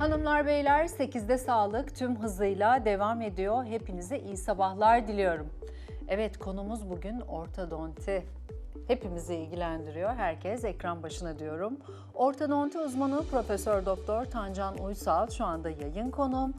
Hanımlar beyler 8'de sağlık tüm hızıyla devam ediyor. Hepinize iyi sabahlar diliyorum. Evet konumuz bugün ortodonti. Hepimizi ilgilendiriyor. Herkes ekran başına diyorum. Ortodonti uzmanı Profesör Doktor Tancan Uysal şu anda yayın konuğum.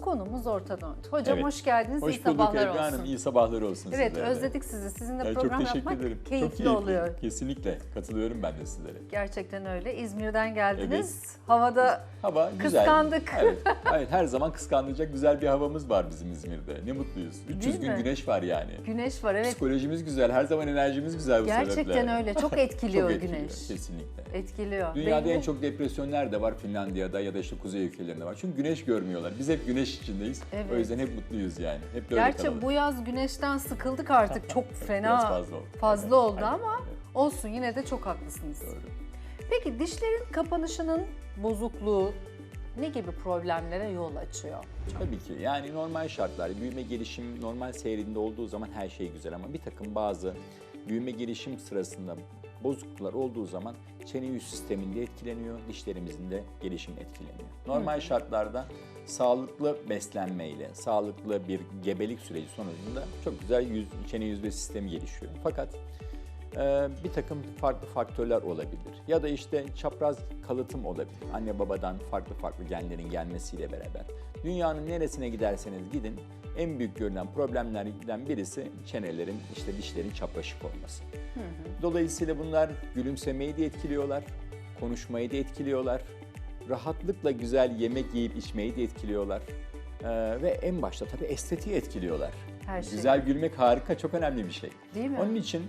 Konumuz ortodonti. Hocam Evet. hoş geldiniz. Hoş iyi bulduk sabahlar Ebru olsun. Hanım. İyi sabahlar olsun Evet sizlere özledik sizi. Sizinle Evet, program çok yapmak ederim. keyifli, çok keyifli oluyor. Kesinlikle. Katılıyorum ben de sizlere. Gerçekten öyle. İzmir'den geldiniz. Havada Hava güzel. Kıskandık. Evet, evet, her zaman kıskanılacak güzel bir havamız var bizim İzmir'de. Ne mutluyuz. 300 Değil gün mi? güneş var yani. güneş var. Evet Psikolojimiz güzel, her zaman enerjimiz güzel bu Gerçekten sebeple. öyle. Çok etkiliyor Çok etkiliyor, güneş. Kesinlikle. Etkiliyor. Dünyada Belli- en çok depresyon nerede var? Finlandiya'da ya da işte kuzey ülkelerinde var. Çünkü güneş görmüyorlar. Biz hep güneş içindeyiz. Evet. O yüzden hep mutluyuz yani. Hep böyle Gerçi kalalım. bu yaz güneşten sıkıldık artık. Çok fena Biraz fazla oldu. fazla Evet, oldu aynen, ama evet, olsun yine de çok haklısınız. doğru. Peki dişlerin kapanışının bozukluğu ne gibi problemlere yol açıyor? Tabii ki. Yani normal şartlar, büyüme gelişim normal seyrinde olduğu zaman her şey güzel ama bir takım bazı büyüme gelişim sırasında bozukluklar olduğu zaman çene yüz sisteminde etkileniyor, dişlerimizin de gelişim etkileniyor. Normal şartlarda sağlıklı beslenmeyle, sağlıklı bir gebelik süreci sonucunda çok güzel yüz, çene yüz ve sistemi gelişiyor. Fakat e, bir takım farklı faktörler olabilir. Ya da işte çapraz kalıtım olabilir. Anne babadan farklı farklı genlerin gelmesiyle beraber. Dünyanın neresine giderseniz gidin en büyük görülen problemlerden birisi çenelerin, işte dişlerin çapraşık olması. Dolayısıyla bunlar gülümsemeyi de etkiliyorlar, konuşmayı da etkiliyorlar, rahatlıkla güzel yemek yiyip içmeyi de etkiliyorlar. Ee, ve en başta tabii estetiği etkiliyorlar. Her şey. Güzel gülmek harika, çok önemli bir şey. Değil mi? Onun için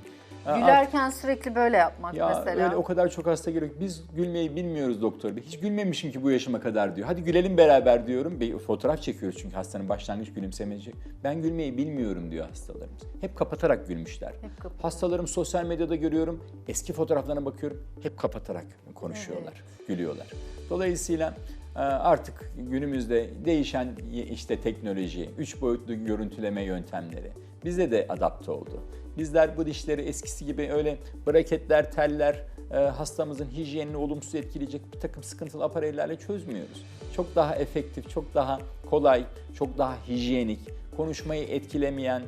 Gülerken sürekli böyle yapmak ya mesela. öyle o kadar çok hasta geliyor. Biz gülmeyi bilmiyoruz doktor bey. Hiç gülmemişim ki bu yaşıma kadar diyor. Hadi gülelim beraber diyorum. Bir fotoğraf çekiyoruz çünkü hastanın başlangıç gülümsemeci. Ben gülmeyi bilmiyorum diyor hastalarımız. Hep kapatarak gülmüşler. Hep kapatarak. Hastalarım sosyal medyada görüyorum. Eski fotoğraflarına bakıyorum. Hep kapatarak konuşuyorlar, gülüyorlar. Dolayısıyla e, artık günümüzde değişen işte teknoloji, üç boyutlu görüntüleme yöntemleri bize de adapte oldu. Bizler bu dişleri eskisi gibi öyle braketler, teller, e, hastamızın hijyenini olumsuz etkileyecek bir takım sıkıntılı aparellerle çözmüyoruz. Çok daha efektif, çok daha kolay, çok daha hijyenik, konuşmayı etkilemeyen,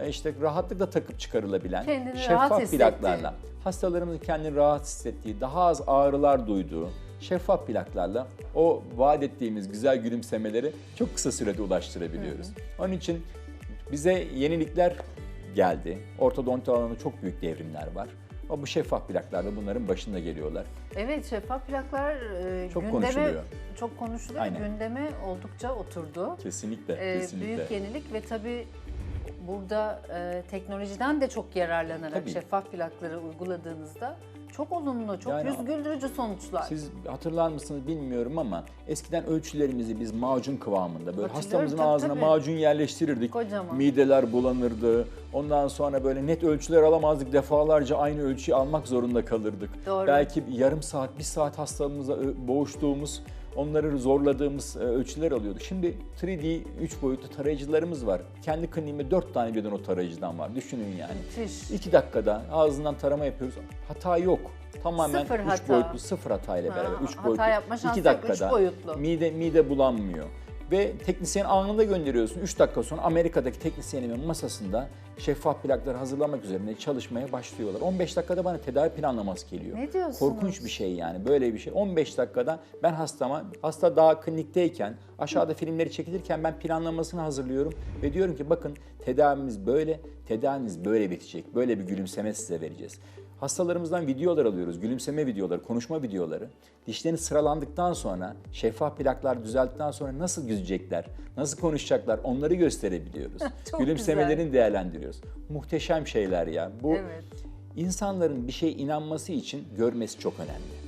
e, işte rahatlıkla takıp çıkarılabilen Kendini şeffaf plaklarla hastalarımızın kendini rahat hissettiği, daha az ağrılar duyduğu şeffaf plaklarla o vaat ettiğimiz güzel gülümsemeleri çok kısa sürede ulaştırabiliyoruz. Onun için bize yenilikler geldi. Ortodonti alanında çok büyük devrimler var. Ama bu şeffaf plaklarla bunların başında geliyorlar. Evet şeffaf plaklar e, Çok gündeme konuşuluyor. çok konuşuluyor. Aynen. Gündeme oldukça oturdu. Kesinlikle, Ee, kesinlikle. büyük yenilik ve tabii burada e, teknolojiden de çok yararlanarak Tabii. şeffaf plakları uyguladığınızda çok olumlu, çok Yani- yüz güldürücü sonuçlar. Siz hatırlar mısınız bilmiyorum ama eskiden ölçülerimizi biz macun kıvamında böyle Hatırlıyorum, hastamızın tabii, ağzına tabii. macun yerleştirirdik. Kocaman. Mideler bulanırdı. Ondan sonra böyle net ölçüler alamazdık. Defalarca aynı ölçüyü almak zorunda kalırdık. Doğru. Belki yarım saat, bir saat hastamıza ö- boğuştuğumuz, onları zorladığımız e, ölçüler alıyorduk. Şimdi 3D, 3 boyutlu tarayıcılarımız var. Kendi kliniğimde 4 tane birden o tarayıcıdan var. Düşünün yani. Müthiş. 2 dakikada ağzından tarama yapıyoruz. Hata yok. Tamamen Sıfır 3 hata. boyutlu, sıfır hatayla Ha, beraber. 3 hata boyutlu. yapma şansı iki yok, üç dakikada boyutlu. mide mide bulanmıyor. Ve teknisyen anında gönderiyorsun. 3 dakika sonra Amerika'daki teknisyenimin masasında şeffaf plakları hazırlamak üzerine çalışmaya başlıyorlar. 15 dakikada bana tedavi planlaması geliyor. Ne diyorsunuz? Korkunç bir şey yani böyle bir şey. 15 dakikada ben hastama, hasta daha klinikteyken, aşağıda filmleri çekilirken ben planlamasını hazırlıyorum ve diyorum ki bakın tedavimiz böyle, tedavimiz böyle bitecek. Böyle bir gülümseme size vereceğiz. Hastalarımızdan videolar alıyoruz, gülümseme videoları, konuşma videoları. Dişlerini sıralandıktan sonra, şeffaf plaklar düzeldikten sonra nasıl gülecekler, nasıl konuşacaklar onları gösterebiliyoruz. Çok Gülümsemelerini değerlendiriyoruz. Muhteşem şeyler ya. Bu Evet. insanların bir şeye inanması için görmesi çok önemli.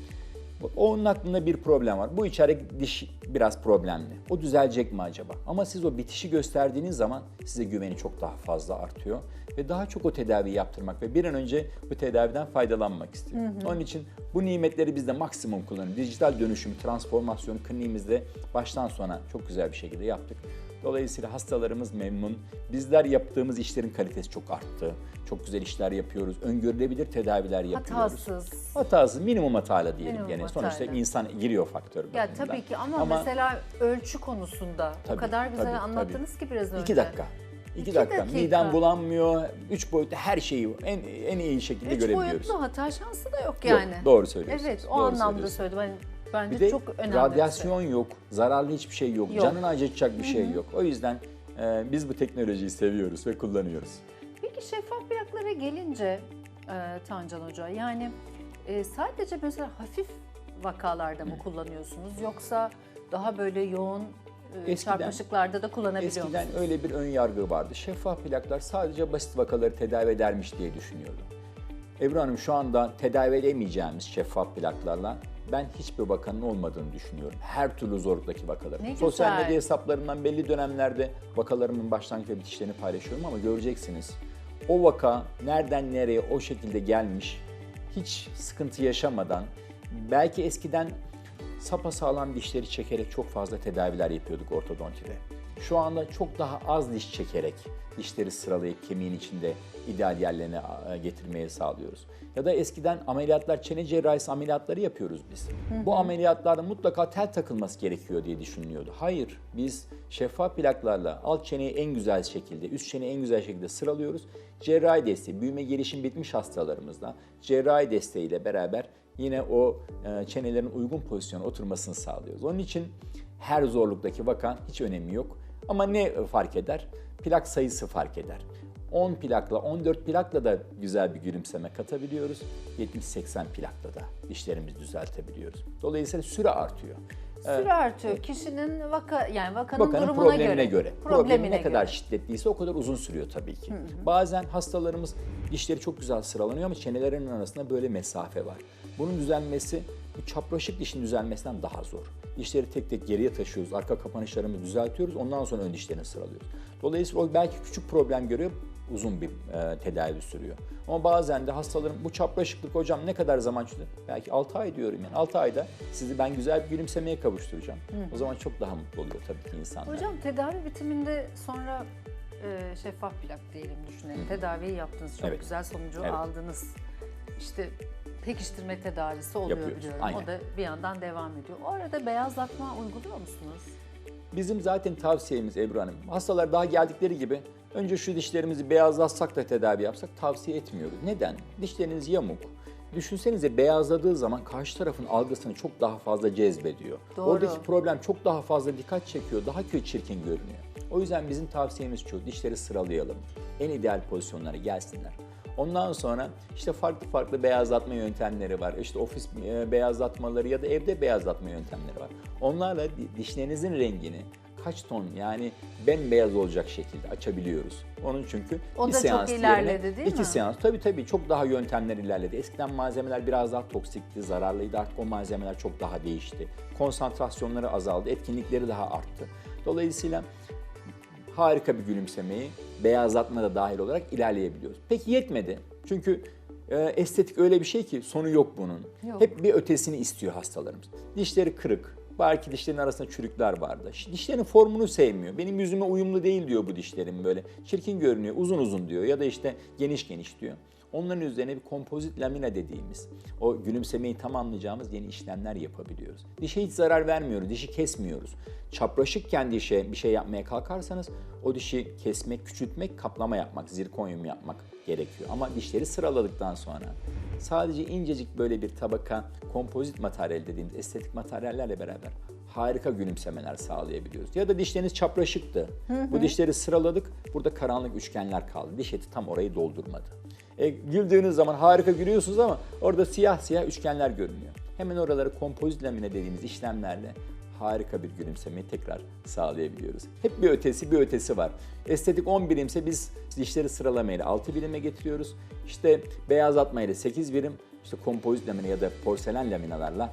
Onun aklında bir problem var. Bu içerideki diş biraz problemli. O düzelecek mi acaba? Ama siz o bitişi gösterdiğiniz zaman size güveni çok daha fazla artıyor. Ve daha çok o tedaviyi yaptırmak ve bir an önce bu tedaviden faydalanmak istiyor. Onun için bu nimetleri biz de maksimum kullanıyoruz. Dijital dönüşüm, transformasyon kliniğimizde baştan sona çok güzel bir şekilde yaptık. Dolayısıyla hastalarımız memnun. Bizler yaptığımız işlerin kalitesi çok arttı. Çok güzel işler yapıyoruz. Öngörülebilir tedaviler yapıyoruz. Hatasız. Hatasız minimum hatayla diyelim Minimum. Sonuçta hatayla. insan giriyor faktör. Ya bakımından. tabii ki ama, mesela ölçü konusunda o Tabii, kadar güzel tabii, anlattınız ki biraz önce. İki dakika. İki, İki dakika. dakika. Midem bulanmıyor. Üç boyutlu her şeyi en, en iyi şekilde Üç görebiliyoruz. boyutlu hata şansı da yok Yok, yani. doğru söylüyorsunuz. Evet o doğru anlamda söyledim. Ben, bence Bir de çok önemli. radyasyon yok, zararlı hiçbir şey yok, Yok. canını acıtacak bir şey yok. O yüzden e, biz bu teknolojiyi seviyoruz ve kullanıyoruz. Peki şeffaf plaklara gelince e, Tancan Hoca yani e, sadece mesela hafif vakalarda mı kullanıyorsunuz yoksa daha böyle yoğun e, Eskiden- çarpışıklarda da kullanabiliyor Eskiden musunuz? öyle bir ön yargı vardı. Şeffaf plaklar sadece basit vakaları tedavi edermiş diye düşünüyordu. Ebru Hanım şu anda tedavi edemeyeceğimiz şeffaf plaklarla ben hiçbir vakanın olmadığını düşünüyorum. Her türlü zorluktaki vakaların. Ne Sosyal güzel. medya hesaplarımdan belli dönemlerde vakalarımın başlangıç ve bitişlerini paylaşıyorum ama göreceksiniz. O vaka nereden nereye o şekilde gelmiş, hiç sıkıntı yaşamadan, belki eskiden sapasağlam dişleri çekerek çok fazla tedaviler yapıyorduk ortodontide. Şu anda çok daha az diş çekerek dişleri sıralayıp kemiğin içinde ideal yerlerine getirmeye sağlıyoruz. Ya da eskiden ameliyatlar, çene cerrahisi ameliyatları yapıyoruz biz. Bu ameliyatlarda mutlaka tel takılması gerekiyor diye düşünülüyordu. Hayır, biz şeffaf plaklarla alt çeneyi en güzel şekilde, üst çeneyi en güzel şekilde sıralıyoruz. Cerrahi desteği, büyüme gelişim bitmiş hastalarımızda cerrahi desteğiyle beraber yine o e, çenelerin uygun pozisyona oturmasını sağlıyoruz. Onun için her zorluktaki vaka hiç önemi yok. Ama ne fark eder? Plak sayısı fark eder. 10 plakla, 14 plakla da güzel bir gülümseme katabiliyoruz. 70-80 plakla da dişlerimizi düzeltebiliyoruz. Dolayısıyla süre artıyor. Süre artıyor. Kişinin vaka yani vakanın, Bakanın durumuna problemine göre. göre. Problemi ne kadar göre. şiddetliyse o kadar uzun sürüyor tabii ki. Bazen hastalarımız dişleri çok güzel sıralanıyor ama çenelerinin arasında böyle mesafe var. Bunun düzelmesi bu çapraşık dişin düzelmesinden daha zor. Dişleri tek tek geriye taşıyoruz, arka kapanışlarımızı düzeltiyoruz, ondan sonra ön dişlerini sıralıyoruz. Dolayısıyla o belki küçük problem görüyor, uzun bir e, tedavi sürüyor. Ama bazen de hastaların bu çapraşıklık hocam ne kadar zaman sürüyor? Belki 6 ay diyorum yani 6 ayda sizi ben güzel bir gülümsemeye kavuşturacağım. O zaman çok daha mutlu oluyor tabii ki insanlar. Hocam tedavi bitiminde sonra e, şeffaf plak diyelim düşünelim. Tedaviyi yaptınız. Çok Evet. güzel sonucu Evet. aldınız. İşte pekiştirme tedavisi oluyor Yapıyoruz, biliyorum. aynen. O da bir yandan devam ediyor. O arada beyazlatma uyguluyor musunuz? Bizim zaten tavsiyemiz Ebru Hanım. Hastalar daha geldikleri gibi önce şu dişlerimizi beyazlatsak da tedavi yapsak tavsiye etmiyoruz. Neden? Dişleriniz yamuk. Düşünsenize beyazladığı zaman karşı tarafın algısını çok daha fazla cezbediyor. Doğru. Oradaki problem çok daha fazla dikkat çekiyor, daha kötü çirkin görünüyor. O yüzden bizim tavsiyemiz şu, dişleri sıralayalım. En ideal pozisyonlara gelsinler. Ondan sonra işte farklı farklı beyazlatma yöntemleri var. İşte ofis e, beyazlatmaları ya da evde beyazlatma yöntemleri var. Onlarla di- dişlerinizin rengini kaç ton yani bembeyaz olacak şekilde açabiliyoruz. Onun çünkü O bir da çok seans ilerledi, yerine değil iki mi? seans tabii tabii çok daha yöntemler ilerledi. Eskiden malzemeler biraz daha toksikti, zararlıydı. Artık o malzemeler çok daha değişti. Konsantrasyonları azaldı, etkinlikleri daha arttı. Dolayısıyla harika bir gülümsemeyi beyazlatma da dahil olarak ilerleyebiliyoruz. Peki yetmedi. Çünkü e, estetik öyle bir şey ki sonu yok bunun. Yok. Hep bir ötesini istiyor hastalarımız. Dişleri kırık. Belki dişlerin arasında çürükler vardı. Dişlerin formunu sevmiyor. Benim yüzüme uyumlu değil diyor bu dişlerim böyle. Çirkin görünüyor, uzun uzun diyor ya da işte geniş geniş diyor. Onların üzerine bir kompozit lamina dediğimiz, o gülümsemeyi tamamlayacağımız yeni işlemler yapabiliyoruz. Dişe hiç zarar vermiyoruz, dişi kesmiyoruz. Çapraşıkken dişe bir şey yapmaya kalkarsanız o dişi kesmek, küçültmek, kaplama yapmak, zirkonyum yapmak gerekiyor. Ama dişleri sıraladıktan sonra sadece incecik böyle bir tabaka kompozit materyal dediğimiz estetik materyallerle beraber harika gülümsemeler sağlayabiliyoruz. Ya da dişleriniz çapraşıktı. Bu dişleri sıraladık. Burada karanlık üçgenler kaldı. Diş eti tam orayı doldurmadı. E, güldüğünüz zaman harika gülüyorsunuz ama orada siyah siyah üçgenler görünüyor. Hemen oraları kompozit lamine dediğimiz işlemlerle harika bir gülümsemeyi tekrar sağlayabiliyoruz. Hep bir ötesi bir ötesi var. Estetik 10 birimse biz dişleri sıralamayla 6 birime getiriyoruz. İşte beyazlatmayla 8 birim, işte kompozit lamine ya da porselen laminalarla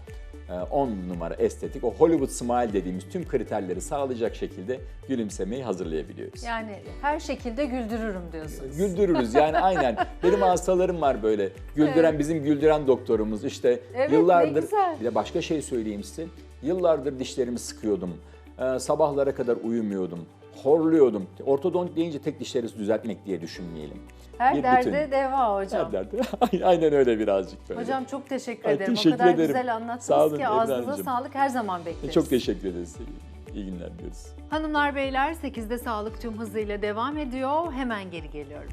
10 numara estetik, o Hollywood smile dediğimiz tüm kriterleri sağlayacak şekilde gülümsemeyi hazırlayabiliyoruz. Yani her şekilde güldürürüm diyorsunuz. Güldürürüz yani aynen. Benim hastalarım var böyle. Güldüren Evet. bizim güldüren doktorumuz. İşte Evet, yıllardır bir de başka şey söyleyeyim size. Yıllardır dişlerimi sıkıyordum. Ee, sabahlara kadar uyumuyordum. Horluyordum. Ortodont deyince tek dişleri düzeltmek diye düşünmeyelim. Her Bir derde bütün. deva hocam. Her derde. Aynen öyle birazcık böyle. Hocam çok teşekkür Ay, ederim. teşekkür o kadar ederim. güzel anlattınız Sağ olun ki ağzınıza sağlık her zaman bekleriz. Çok teşekkür ederiz. İyi günler diliyoruz. Hanımlar beyler 8'de sağlık tüm hızıyla devam ediyor. Hemen geri geliyorum.